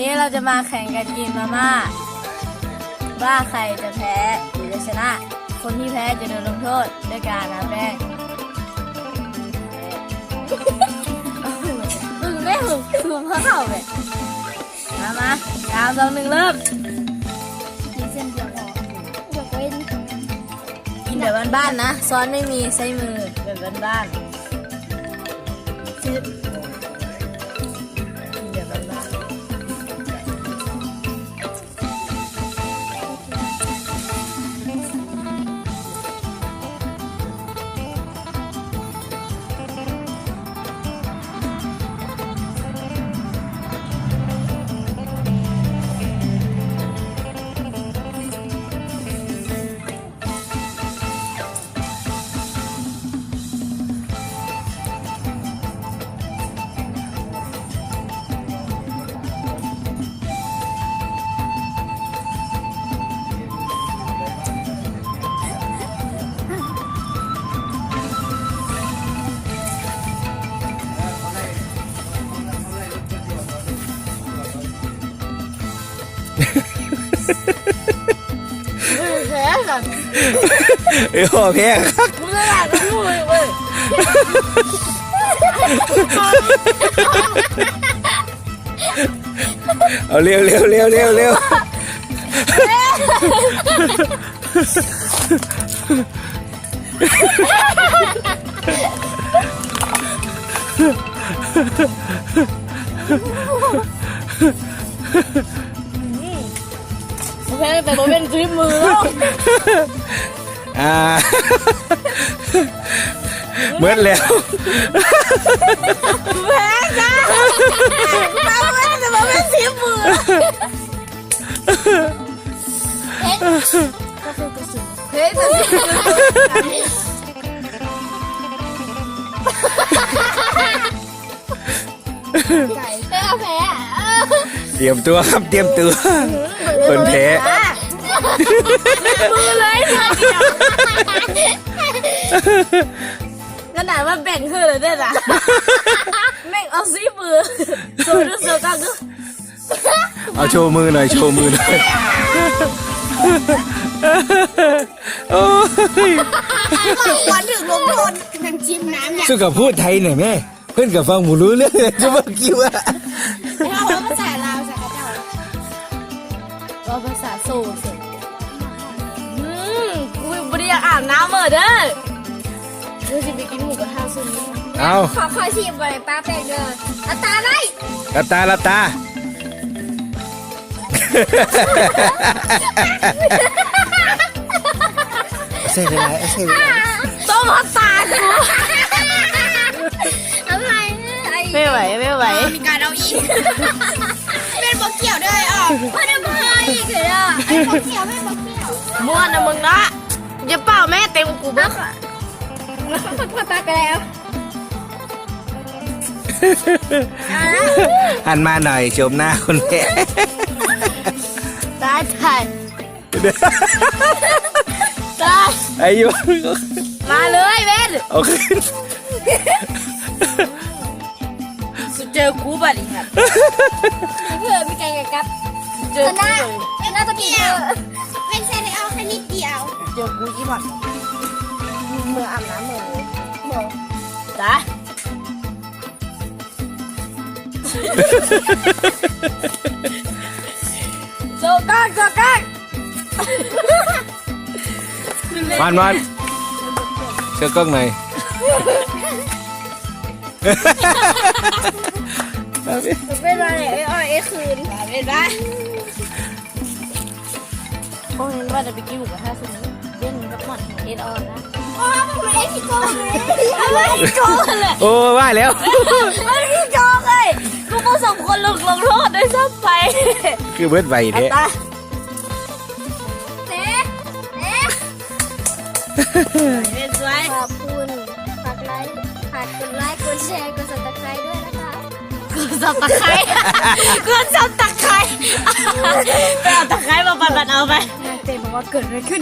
นี้เราจะมาแข่งกันกินมาม่าว่าใครจะแพ้หรือจะชนะ คนที่แพ้จะโดนลงโทษด้วยการน้ำแป้งหึงไม่หึงหึงเขาเข่าเลยมามาสามสองหนึ่งเริ่มกินเส้นเดียวพอยกเว้นกินแบบบ้านๆนะ ซ้อนไม่มีใช้มือแบบบ้านๆ แพ้กันเออแพ้ครับมึงจะด่ากันอยู่เลยเว้ยเอาเร็วเร็วเร็วเร็วเร็วมึง แพ้แต่ผมเป็นซื้อมือแล้วอ่าเมื่อแล้วแพ้จ้าเราแพ้แต่ผมเป็นซื้อมือเอ็ดก็คือกระสุนเฮ้ยแต่ซื้อไก่แพ้แพ้อะเออเตรียมตัวครับเตรียมตัว คนแพ้มือเลยเธอเดียวขนาดว่าแบ่งเธอเลยได้ละแม่งเอาซีมือโซดูโซกังก็เอาโชว์มือหน่อยโชว์มือหน่อยโอ้ยวันถึงลงโทษนังจิ้มน้ำอย่างสุกับพูดไทยหน่อยแม่เพื่อนกับฟังหมูรู้เรื่องเลยจะบอกคิดว่าเราเอา ภาษาโซเสร็จอืมกูบริยากอาบน้ำเหมือเด้อกูจะไปกินหมูกระทะซุนนี้เอา ขอขอชิมบริป้าเป็ดเด้ออัตราได้ลับตาลับตาเซ่ไปไหนเซ่ไปไหนต้มหัวตากูอะไรไอ้ไม่ไหวไม่ไหว มีการเอาอีก เป็นบกเกี่ยวด้วยอะไเกี่ยวไม่บกเกี่ยวม้วนนะมึงนะอย่าเป่าแม่เต็มกูบ้างแล้วเขาพักพักแล้วหันมาหน่อยชมหน้าคนแพ้ตายตายตายอายุมาเลยเบนโอเคเจอกูบัดอีกครับ เพื่อมีการกับเจอชกูนะเลยชนะตะกี้เดียวเป็นเซนเอาแค่นิดเดียว เจอกูยี่บัดเมื่ออาบน้ำเหมือนเหมือนจ้าโซกังโซกังมันมันเชื่อกล้องหน่อย เป็นอะไรไอ้อ้อยไอ้คืนเป็นไรโอ้ยว่าจะไปกินหมูกระทะซุนนี้เล่นกับหมอนเอ็ดออนนะอ๋อมันไอ้ที่โกงเลยอะไรโกงเลยโอ้ว่าแล้วมันพี่โกงเลยกูก็สมควรลงลงโทษด้วยซ้ำไป คือเบิดใบไอ้เด้ตาเต๊ะเต๊ะเป็นสวยขอบคุณฝากไลค์ฝากกดไลค์กดแชร์กดซับสไครต์ด้วยนะคะกู สับตะไคร้กูสับตะไคร้ไปเอาตะไคร้มาปันๆเอาไป เต้บอกว่าเกิดอะไรขึ้น